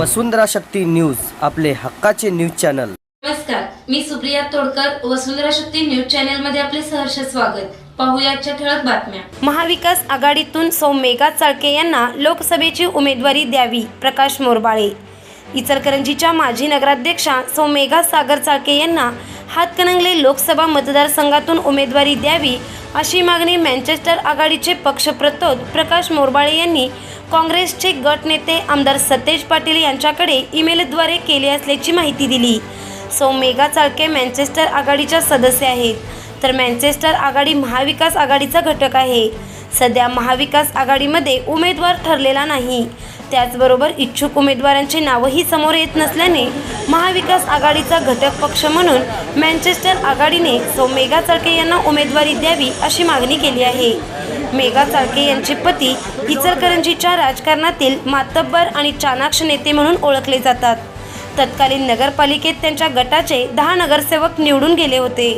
वसुंधरा Shakti news आपले हक्काचे news channel. नमस्कार मी सुप्रिया तोडकर वसुंधरा शक्ती न्यूज चॅनलमध्ये आपले सहर्ष स्वागत. पाहुयाच्या ठळक बातम्या. महाविकास आघाडीतून सौ मेघा चाळके यांना लोकसभेची उमेदवारी द्यावी प्रकाश मोरबाळे. इचलकरंजीच्या माजी नगराध्यक्षा सौ मेघा सागर चाळके यांना हातकणंगले लोकसभा मतदारसंघातून उमेदवारी द्यावी अशी मागणी मँचेस्टर आघाडीचे पक्षप्रतोद प्रकाश मोरबाळे यांनी काँग्रेसचे गटनेते आमदार सतेज पाटील यांच्याकडे ईमेलद्वारे केली असल्याची माहिती दिली. सौ मेघा चाळके मँचेस्टर आघाडीच्या सदस्य आहेत. तर मँचेस्टर आघाडी महाविकास आघाडीचा घटक आहे. सध्या महाविकास आघाडीमध्ये उमेदवार ठरलेला नाही. त्याचबरोबर इच्छुक उमेदवारांची नावंही समोर येत नसल्याने महाविकास आघाडीचा घटक पक्ष म्हणून मँचेस्टर आघाडीने सौ मेघा चाळके यांना उमेदवारी द्यावी अशी मागणी केली आहे. मेघा चाळके यांचे पती इचलकरंजीच्या राजकारणातील मातब्बर आणि चाणाक्ष नेते म्हणून ओळखले जातात. तत्कालीन नगरपालिकेत त्यांच्या गटाचे दहा नगरसेवक निवडून गेले होते.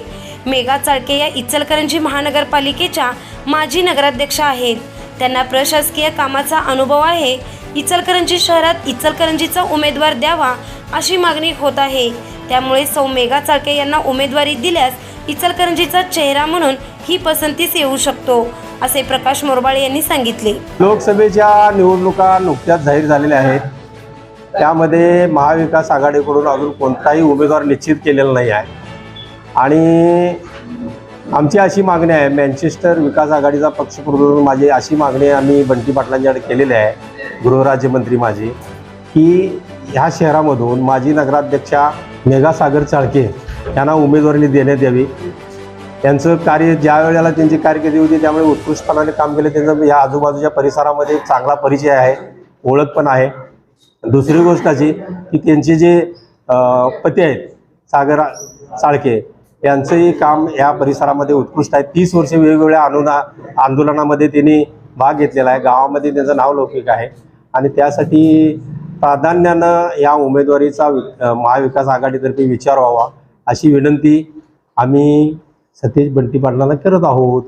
मेघा चाळके या इचलकरंजी महानगरपालिकेच्या माजी नगराध्यक्षा आहेत. त्यांना प्रशासकीय कामाचा अनुभव आहे. इचलकरंजी शहरात इचलकरंजीचा उमेदवार द्यावा अशी मागणी होत आहे. त्यामुळे सौ मेघा चाळके यांना उमेदवारी दिल्यास इचलकरंजीचा चेहरा म्हणून ही पसंतीस येऊ शकतो असे प्रकाश मोरबाळे यांनी सांगितले. लोकसभेच्या निवडणुका नुकत्याच जाहीर झालेल्या आहेत. त्यामध्ये महाविकास आघाडीकडून अजून कोणताही उमेदवार निश्चित केलेला नाही आहे. आणि आमची अशी मागणी आहे. मॅन्चेस्टर विकास आघाडीचा पक्षप्रमुख माझी अशी मागणी आम्ही बंटी पाटलांच्याकडे केलेली आहे गृहराज्यमंत्री माझी की ह्या शहरामधून माजी नगराध्यक्षा मेघासागर चाळके यांना उमेदवारी देण्यात यावी. त्यांचं कार्य ज्या वेळेला त्यांची कारकिर्दी होती त्यामुळे उत्कृष्टपणाने काम केले. त्यांचं या आजूबाजूच्या परिसरामध्ये एक चांगला परिचय आहे ओळख पण आहे. दुसरी गोष्ट अशी की त्यांचे जे पती आहेत सागर चाळके यांचंही काम या परिसरामध्ये उत्कृष्ट आहे. तीस वर्षे वेगवेगळ्या अनुना आंदोलनामध्ये त्यांनी भाग घेतलेला आहे. गावामध्ये त्यांचं नाव लौकिक आहे. आणि त्यासाठी प्राधान्यानं या उमेदवारीचा महाविकास आघाडीतर्फे विचार व्हावा अशी विनंती आम्ही सतीश बंटी पाटलांना करत आहोत.